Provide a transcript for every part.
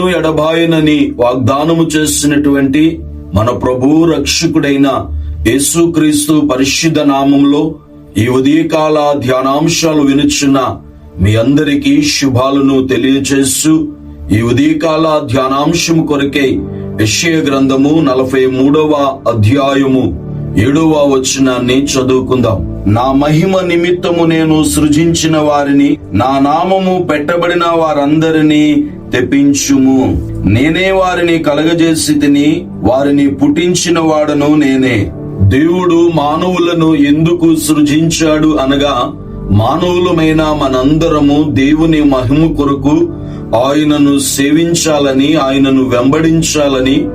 నిన్ను ఎడబాయనని వాగ్దానము చేసినటువంటి మన ప్రభు రక్షకుడైన యేసుక్రీస్తు పరిశుద్ధ నామంలో ఈ ఉదయకాల ధ్యానాంశాలు వినుచున్న మీ అందరికీ శుభాలను తెలియచేస్తూ ఈ ఉదయకాల ధ్యానాంశం కొరకై విషయ గ్రంథము నలభై మూడవ అధ్యాయము ఏడవ వచనాన్ని చదువుకుందాం. నా మహిమ నిమిత్తము నేను సృజించిన వారిని నా నామము పెట్టబడిన వారందరినీ తెప్పించుము. నేనే వారిని కలగజేసి తిని వారిని పుట్టించిన వాడను నేనే. దేవుడు మానవులను ఎందుకు సృజించాడు అనగా మానవులమైన మనందరము దేవుని మహిమ కొరకు ఆయనను సేవించాలని ఆయనను వెంబడించాలని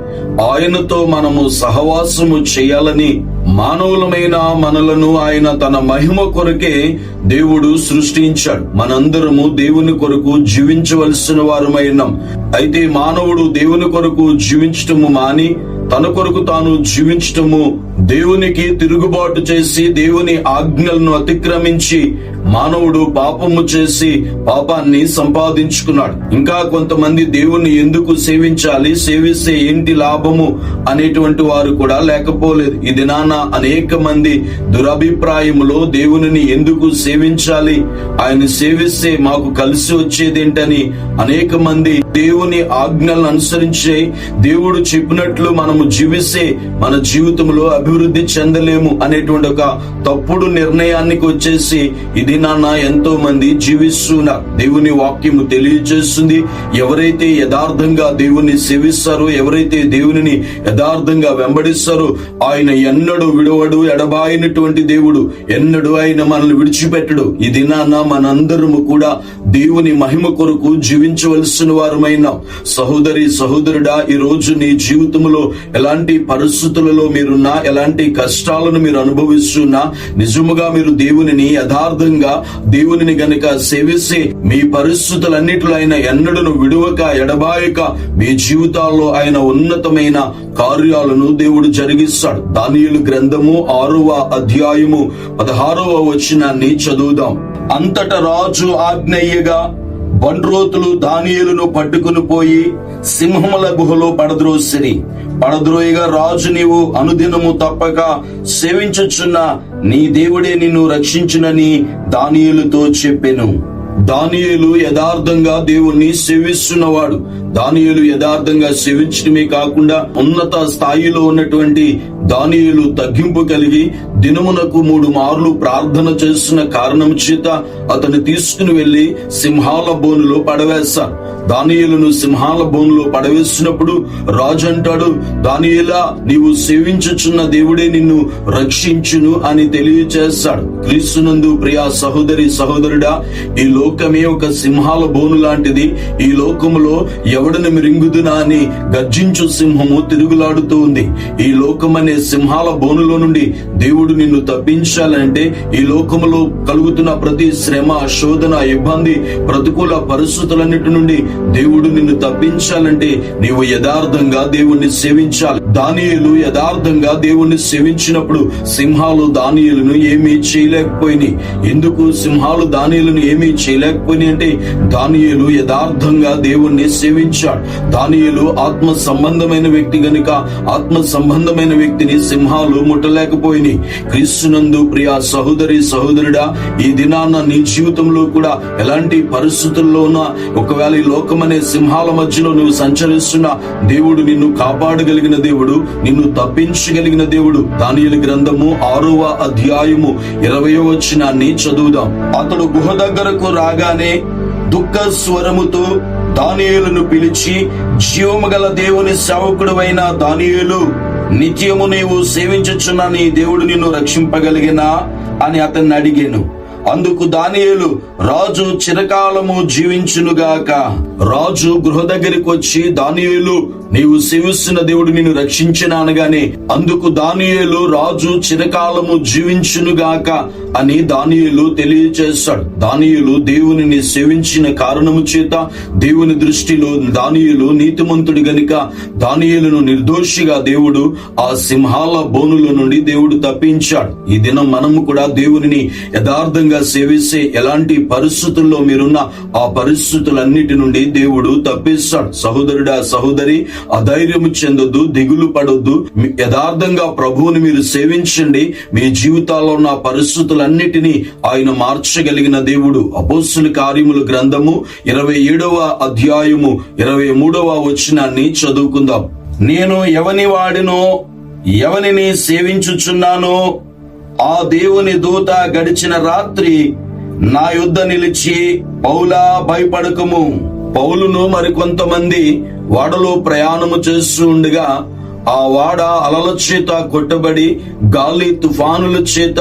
ఆయనతో మనము సహవాసము చేయాలని మానవులమైన మనలను ఆయన తన మహిమ కొరకే దేవుడు సృష్టించాడు. మనందరము దేవుని కొరకు జీవించవలసిన వారమైనాం అయితే మానవుడు దేవుని కొరకు జీవించటము మాని తన కొరకు తాను జీవించటము దేవునికి తిరుగుబాటు చేసి దేవుని ఆజ్ఞలను అతిక్రమించి మానవుడు పాపము చేసి పాపాన్ని సంపాదించుకున్నాడు. ఇంకా కొంతమంది దేవుని ఎందుకు సేవించాలి సేవిస్తే ఏంటి లాభము అనేటువంటి వారు కూడా లేకపోలేదు. ఇది దినాన అనేక మంది దురభిప్రాయములో దేవునిని ఎందుకు సేవించాలి ఆయన సేవిస్తే మాకు కలిసి వచ్చేదేంటని అనేక మంది దేవుని ఆజ్ఞలను అనుసరించే దేవుడు చెప్పినట్లు మనము జీవిస్తే మన జీవితంలో అభివృద్ధి చెందలేము అనేటువంటి ఒక తప్పుడు నిర్ణయానికి వచ్చేసి ఇది నాన్న ఎంతో మంది జీవిస్తున్నారు దేవుని వాక్యము తెలియజేస్తుంది. ఎవరైతే యథార్థంగా దేవుని సేవిస్తారో ఎవరైతే దేవునిని యథార్థంగా వెంబడిస్తారో ఆయన ఎన్నడూ విడవడు ఎడబాయినటువంటి దేవుడు ఎన్నడూ ఆయన మనల్ని విడిచిపెట్టడు. ఇది నాన్న మనందరము కూడా దేవుని మహిమ కొరకు జీవించవలసిన వారమైన సహోదరి సహోదరుడా ఈ రోజు నీ జీవితంలో ఎలాంటి పరిస్థితులలో మీరున్నా ఎలాంటి కష్టాలను మీరు అనుభవిస్తున్నా నిజముగా మీరు దేవునిని యథార్థంగా దేవునిని గనుక సేవిస్తే మీ పరిస్థితులన్నిటిలో ఆయన ఎన్నడను విడువక ఎడబాయక మీ జీవితాల్లో ఆయన ఉన్నతమైన కార్యాలను దేవుడు జరిగిస్తాడు. దానియులు గ్రంథము ఆరవ అధ్యాయము పదహారవ వచనాన్ని చదువుదాం. అంతట రాజు ఆజ్ఞయ్యగా బండ్రోతులు దానియులను పట్టుకుని పోయి సింహముల గుహలో పడద్రోసిరి. పడద్రోయిగా రాజు నీవు అనుదినము తప్పక సేవించుచున్న నీ దేవుడే నిన్ను రక్షించునని దానియులతో చెప్పెను. దానియులు యథార్థంగా దేవుణ్ణి సేవిస్తున్నవాడు. దానియులు యథార్థంగా సేవించడమే కాకుండా ఉన్నత స్థాయిలో ఉన్నటువంటి దానియులు తగ్గింపు కలిగి దినమునకు మూడు మార్లు ప్రార్థన చేస్తున్న కారణం చేత అతను తీసుకుని వెళ్ళి సింహాల బోనులో పడవేశారు. దానియులను సింహాల బోనులో పడవేసినప్పుడు రాజు అంటాడు దానియులా నీవు సేవించుచున్న దేవుడే నిన్ను రక్షించును అని తెలియచేస్తాడు క్రీస్తునందు ప్రియా సహోదరి సహోదరుడా ఈ లోకమే ఒక సింహాల బోను లాంటిది. ఈ లోకములో ఎవడను మిరింగుదునా అని గర్జించు సింహము తిరుగులాడుతూ ఉంది. ఈ లోకమనే సింహాల బోనులో నుండి దేవుడు నిన్ను తప్పించాలంటే ఈ లోకములో కలుగుతున్న ప్రతి శ్రమ శోధన ఇబ్బంది ప్రతికూల పరిస్థితులన్నిటి నుండి దేవుడు నిన్ను తప్పించాలంటే నీవు యథార్థంగా దేవుణ్ణి సేవించాలి. దానియులు యథార్థంగా దేవుణ్ణి సేవించినప్పుడు సింహాలు దానియులను ఏమీ చేయలేకపోయినాయి. ఎందుకు సింహాలు దానియులను ఏమీ చేయలేకపోయినాయి అంటే దానియులు యథార్థంగా దేవుణ్ణి సేవించాడు దానియులు ఆత్మ సంబంధమైన వ్యక్తి గనుక ఆత్మ సంబంధమైన వ్యక్తిని సింహాలు ముట్టలేకపోయినాయి క్రీస్తునందు ప్రియ సహోదరి సహోదరుడా ఈ దినాన నీ జీవితంలో కూడా ఎలాంటి పరిస్థితుల్లో ఉన్నా ఒకవేళ ఈ లోకమనే సింహాల మధ్యలో నువ్వు సంచరిస్తున్న దేవుడు నిన్ను కాపాడగలిగిన దేవుడు నిన్ను తప్పించగలిగిన దేవుడు. దానియులు గ్రంథము ఆరవ అధ్యాయము ఇరవయో వచ్చినాన్ని చదువుదాం. అతడు గుహ దగ్గరకు రాగానే దుఃఖ స్వరముతో దానియులను పిలిచి జీవము గల దేవుని అయిన దానియులు నిత్యము నీవు సేవించచ్చునని నీ దేవుడు నిన్ను రక్షింపగలిగినా అని అతన్ని అడిగాను. అందుకు దానియేలు రాజు చిరకాలము జీవించునుగాక. రాజు గృహ దగ్గరికి వచ్చి దానియేలు నీవు సేవిస్తున్న దేవుడు నిన్ను రక్షించిన అనగానే అందుకు దానియేలు రాజు చిరకాలము జీవించునుగాక అని దానియేలు తెలియచేస్తాడు. దానియేలు దేవునిని సేవించిన కారణము చేత దేవుని దృష్టిలో దానియేలు నీతిమంతుడు గనుక దానియేలును నిర్దోషిగా దేవుడు ఆ సింహాల బోనుల నుండి దేవుడు తప్పించాడు. ఈ దినం మనము కూడా దేవునిని యథార్థంగా సేవిస్తే ఎలాంటి పరిస్థితుల్లో మీరున్న ఆ పరిస్థితులన్నిటి నుండి దేవుడు తప్పిస్తాడు. సహోదరుడా సహోదరి అధైర్యం చెందొద్దు దిగులు పడొద్దు. యథార్థంగా ప్రభువుని మీరు సేవించండి. మీ జీవితాల్లో ఉన్న పరిస్థితులన్నిటినీ ఆయన మార్చగలిగిన దేవుడు. అపోస్తుల కార్యముల గ్రంథము ఇరవై ఏడవ అధ్యాయము ఇరవై మూడవ వచనాన్ని చదువుకుందాం. నేను ఎవని వాడినో ఎవనిని సేవించుచున్నానో ఆ దేవుని దూత గడిచిన రాత్రి నా యుద్ధ నిలిచి పౌలా భయపడకము. పౌలును మరికొంతమంది వాడలో ప్రయాణము చేస్తూ ఉండగా ఆ వాడ అలల చేత కొట్టబడి గాలి తుఫానుల చేత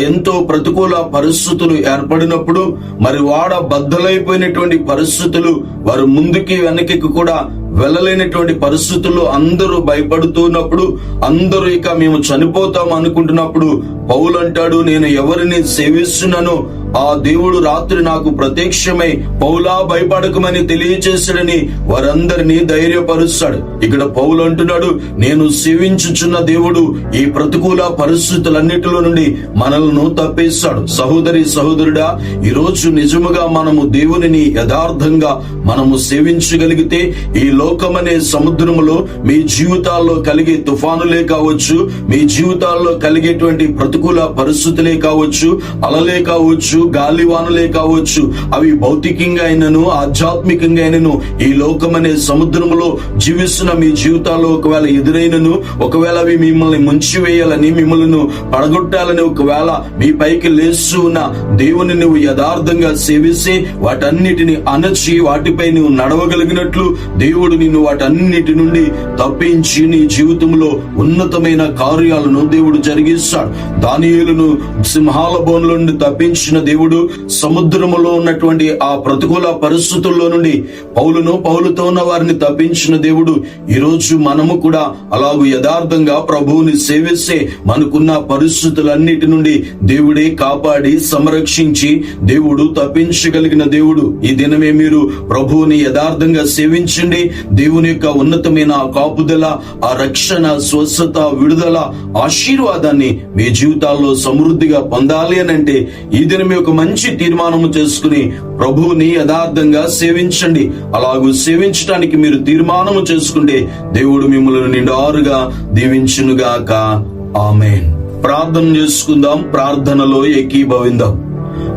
ఎంతో ప్రతికూల పరిస్థితులు ఏర్పడినప్పుడు మరి వాడ బద్దలైపోయినటువంటి పరిస్థితులు వారు ముందుకి వెనక్కి కూడా వెళ్ళలేనటువంటి పరిస్థితుల్లో అందరూ భయపడుతున్నప్పుడు అందరూ ఇక మేము చనిపోతాం అనుకుంటున్నప్పుడు పౌలు అంటాడు నేను ఎవరిని సేవిస్తున్నానో ఆ దేవుడు రాత్రి నాకు ప్రత్యక్షమై పౌలా భయపడకమని తెలియచేశాడని వారందరినీ ధైర్యపరుస్తాడు. ఇక్కడ పౌలు అంటున్నాడు నేను సేవించుచున్న దేవుడు ఈ ప్రతికూల పరిస్థితులన్నిటిలో నుండి మనల్ని తప్పిస్తాడు. సహోదరి సహోదరుడా ఈ రోజు నిజముగా మనము దేవునిని యథార్థంగా మనము సేవించగలిగితే ఈ లోకమనే సముద్రములో మీ జీవితాల్లో కలిగే తుఫానులే కావచ్చు మీ జీవితాల్లో కలిగేటువంటి ప్రతికూల పరిస్థితులే కావచ్చు అలలే కావచ్చు గాలివానులే కావచ్చు అవి భౌతికంగా అయినను ఆధ్యాత్మికంగా అయినను ఈ లోకమనే సముద్రంలో జీవిస్తున్న మీ జీవితాల్లో ఒకవేళ ఎదురైనను ఒకవేళ అవి మిమ్మల్ని ముంచివేయాలని మిమ్మల్ని పడగొట్టాలని ఒకవేళ మీ పైకి లేస్తూ ఉన్న దేవుని నువ్వు యథార్థంగా సేవిస్తే వాటన్నిటిని అణచి వాటిపై నువ్వు నడవగలిగినట్లు దేవుడు నిన్ను వాటన్నిటి నుండి తప్పించి నీ జీవితంలో ఉన్నతమైన కార్యాలను దేవుడు జరిగిస్తాడు. దానియులను సింహాల బోన్ల నుండి తప్పించిన దేవుడు సముద్రములో ఉన్నటువంటి ఆ ప్రతికూల పరిస్థితుల్లో నుండి పౌలును పౌలుతో ఉన్న వారిని తప్పించిన దేవుడు ఈ రోజు మనము కూడా అలాగూ యథార్థంగా ప్రభువుని సేవిస్తే మనకున్న పరిస్థితులన్నిటి నుండి దేవుడే కాపాడి సంరక్షించి దేవుడు తప్పించగలిగిన దేవుడు. ఈ దినమే మీరు ప్రభువుని యథార్థంగా సేవించండి. దేవుని యొక్క ఉన్నతమైన కాపుదల ఆ రక్షణ స్వస్థత విడుదల ఆశీర్వాదాన్ని మీ జీవితాల్లో సమృద్ధిగా పొందాలి అని అంటే ఈ దినమే ఒక మంచి తీర్మానము చేసుకుని ప్రభువుని యథార్థంగా సేవించండి. అలాగూ సేవించడానికి మీరు తీర్మానము చేసుకుంటే దేవుడు మిమ్మల్ని నిండారుగా దీవించునుగాక. ఆమెన్. ప్రార్థన చేసుకుందాం. ప్రార్థనలో ఏకీభవిందాం.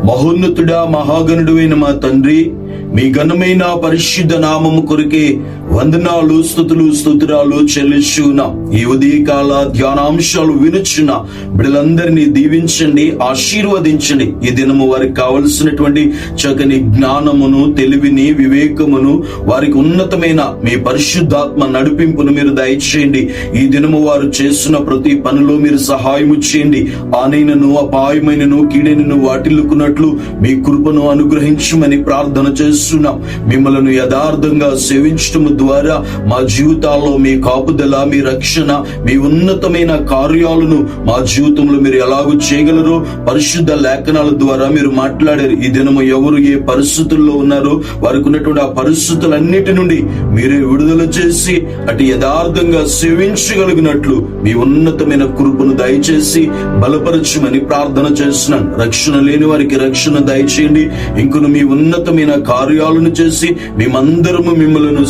మహోన్నతుడా మహాగణుడు అయిన మా తండ్రి మీ ఘనమైన పరిశుద్ధ నామము కొరికే వందనాలు స్థుతులు స్థుతురాలు చెల్లించున్నా ఈ ఉదయకాల ధ్యానాంశాలు వినుచున్న బిడ్డలందరినీ దీవించండి ఆశీర్వదించండి. ఈ దినము వారికి కావలసినటువంటి చక్కని జ్ఞానమును తెలివిని వివేకమును వారికి ఉన్నతమైన మీ పరిశుద్ధాత్మ నడిపింపును మీరు దయచేయండి. ఈ దినము వారు చేస్తున్న ప్రతి పనిలో మీరు సహాయము చేయండి. ఆనైనను అపాయమైనను కీడైనను వాటిల్లుకున్నట్లు మీ కృపను అనుగ్రహించమని ప్రార్థన చేస్తున్నాం. మిమ్మలను యథార్థంగా సేవించటము ద్వారా మా జీవితాల్లో మీ కాపుదల మీ రక్షణ మీ ఉన్నతమైన కార్యాలను మా జీవితంలో మీరు ఎలాగూ చేయగలరో పరిశుద్ధ లేఖనాల ద్వారా మీరు మాట్లాడారు. ఈ దినము ఎవరు ఏ పరిస్థితుల్లో ఉన్నారో వారికి ఉన్నటువంటి ఆ పరిస్థితులన్నిటి నుండి మీరే విడుదల చేసి అటు యథార్థంగా సేవించగలిగినట్లు మీ ఉన్నతమైన కృపను దయచేసి బలపరచమని ప్రార్థన చేస్తున్నాను. రక్షణ లేని వారికి రక్షణ దయచేయండి. ఇంకొను మీ ఉన్నతమైన కార్యాలను చేసి మేమందరము మిమ్మల్ని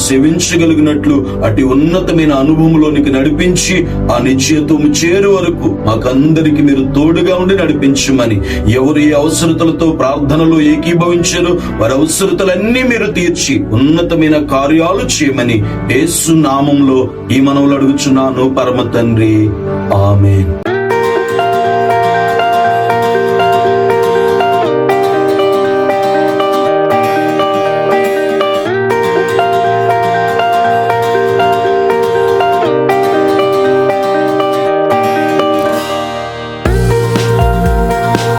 సేవించగలిగినట్లు అటు ఉన్నతమైన అనుభవంలోనికి నడిపించి ఆ నిశ్చయత్వము చేరు వరకు మాకందరికి మీరు తోడుగా ఉండి నడిపించమని ఎవరు ఏ అవసరతలతో ప్రార్థనలో ఏకీభవించారో వారి అవసరతలన్నీ మీరు తీర్చి ఉన్నతమైన కార్యాలు చేయమని యేసు నామంలో ఈ మనవులు అడుగుచున్నాను పరమ తండ్రి. ఆమెన్.